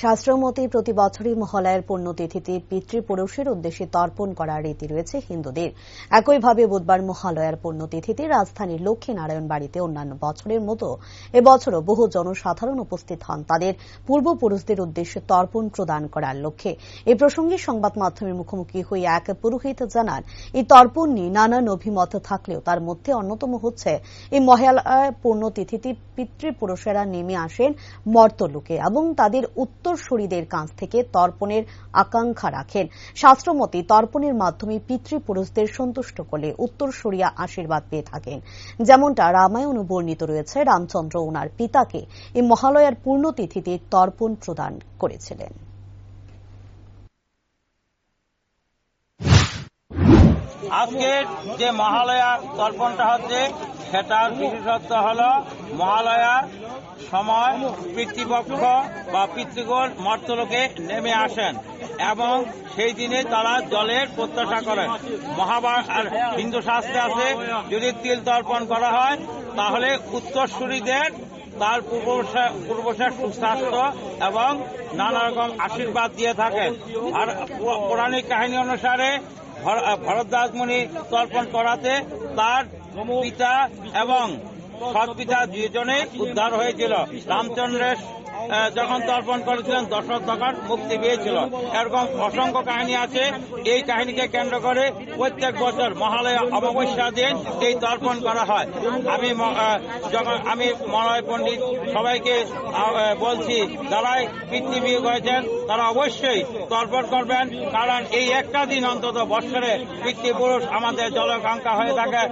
শাস্ত্রমতে প্রতি বছরই মহালয়ার পুণ্যতিথিতে পিতৃপুরুষের উদ্দেশ্যে তর্পণ করার রীতি রয়েছে হিন্দুদের। একইভাবে বুধবার মহালয়ার পুণ্যতিথিতে রাজধানীর লক্ষ্মীনারায়ণ বাড়িতে অন্যান্য বছরের মতো এবছরও বহু জনসাধারণ উপস্থিত হন। তাদের পূর্বপুরুষদের উদ্দেশ্যে তর্পণ প্রদান করার লক্ষ্যে। এ প্রসঙ্গে সংবাদ মাধ্যমের মুখোমুখি হয়ে এক পুরোহিত জানান, এই তর্পণ নিয়ে নানান অভিমত থাকলেও তার মধ্যে অন্যতম হচ্ছে, এই মহালয়া পুণ্যতিথিতে পিতৃপুরুষেরা নেমে আসেন মর্তলোকে এবং তাদের উত্তরসূরিদের কাছ থেকে তর্পণের আকাঙ্ক্ষা রাখেন। শাস্ত্রমতে তর্পণের মাধ্যমে পিতৃপুরুষদের সন্তুষ্ট করলে উত্তরসূরিয়া আশীর্বাদ পেয়ে থাকেন। যেমনটা রামায়ণ বর্ণিত রয়েছে, রামচন্দ্র ওনার পিতাকে এই মহালয়ার পূর্ণতিথিতে তর্পণ প্রদান করেছিলেন। আজকের যে মহালয়া তর্পণটা হচ্ছে সেটার বিশেষত্ব হল মহালয়ার সময় পিতৃপক্ষ বা পিতৃগণ মর্তলোকে নেমে আসেন এবং সেই দিনে তারা জলের প্রত্যাশা করেন। মহাভারত হিন্দু শাস্ত্রে আছে, যদি তিল তর্পণ করা হয়, তাহলে উত্তরসূরিদের তার পূর্বপুরুষের সুস্বাস্থ্য এবং নানা রকম আশীর্বাদ দিয়ে থাকেন। আর পৌরাণিক কাহিনী অনুসারে ভর- ভরদ্বাজ তর্পণ করাতে তার পিতা এবং সৎ পিতা দুজনেই উদ্ধার হয়েছিল। রামচন্দ্রের যখন তর্পণ করেছিলেন, দশরথ তখন মুক্তি পেয়েছিল। এরকম অসংখ্য কাহিনী আছে। এই কাহিনীকে কেন্দ্র করে প্রত্যেক বছর মহালয়া অমাবস্যা দিন এই তর্পণ করা হয়। আমি যখন আমি মলয় পণ্ডিত সবাইকে বলছি, যারাই পৃথিবী করেছেন তারা অবশ্যই তর্পণ করবেন। কারণ এই একটা দিন অন্তত বৎসরে পিতৃপুরুষ আমাদের জলকাঙ্ক্ষা হয়ে থাকে।